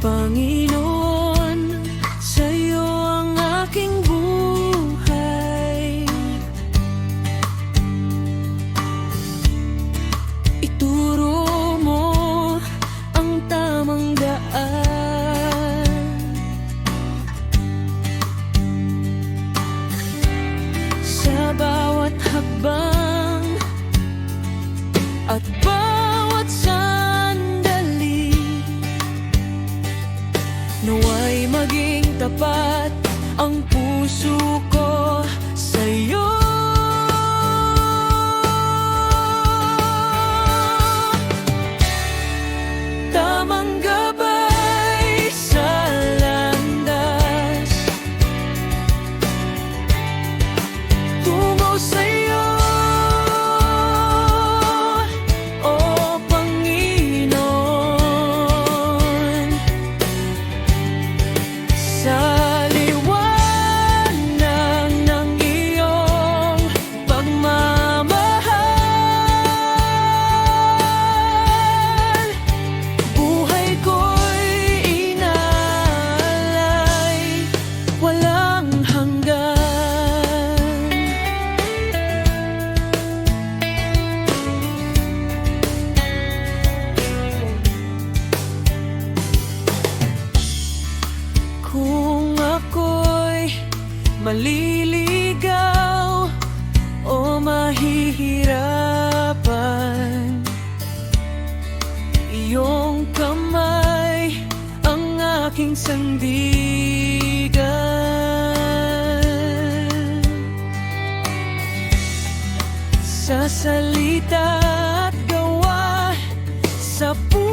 Panginoon, sa'yo ang aking buhay. Ituro mo ang tamang daan. Sa bawat habang at bawat sa'yo Tapat ang puso ko mahihirapan. Iyong kamay ang aking sandigan. Sa salita at gawa sa puso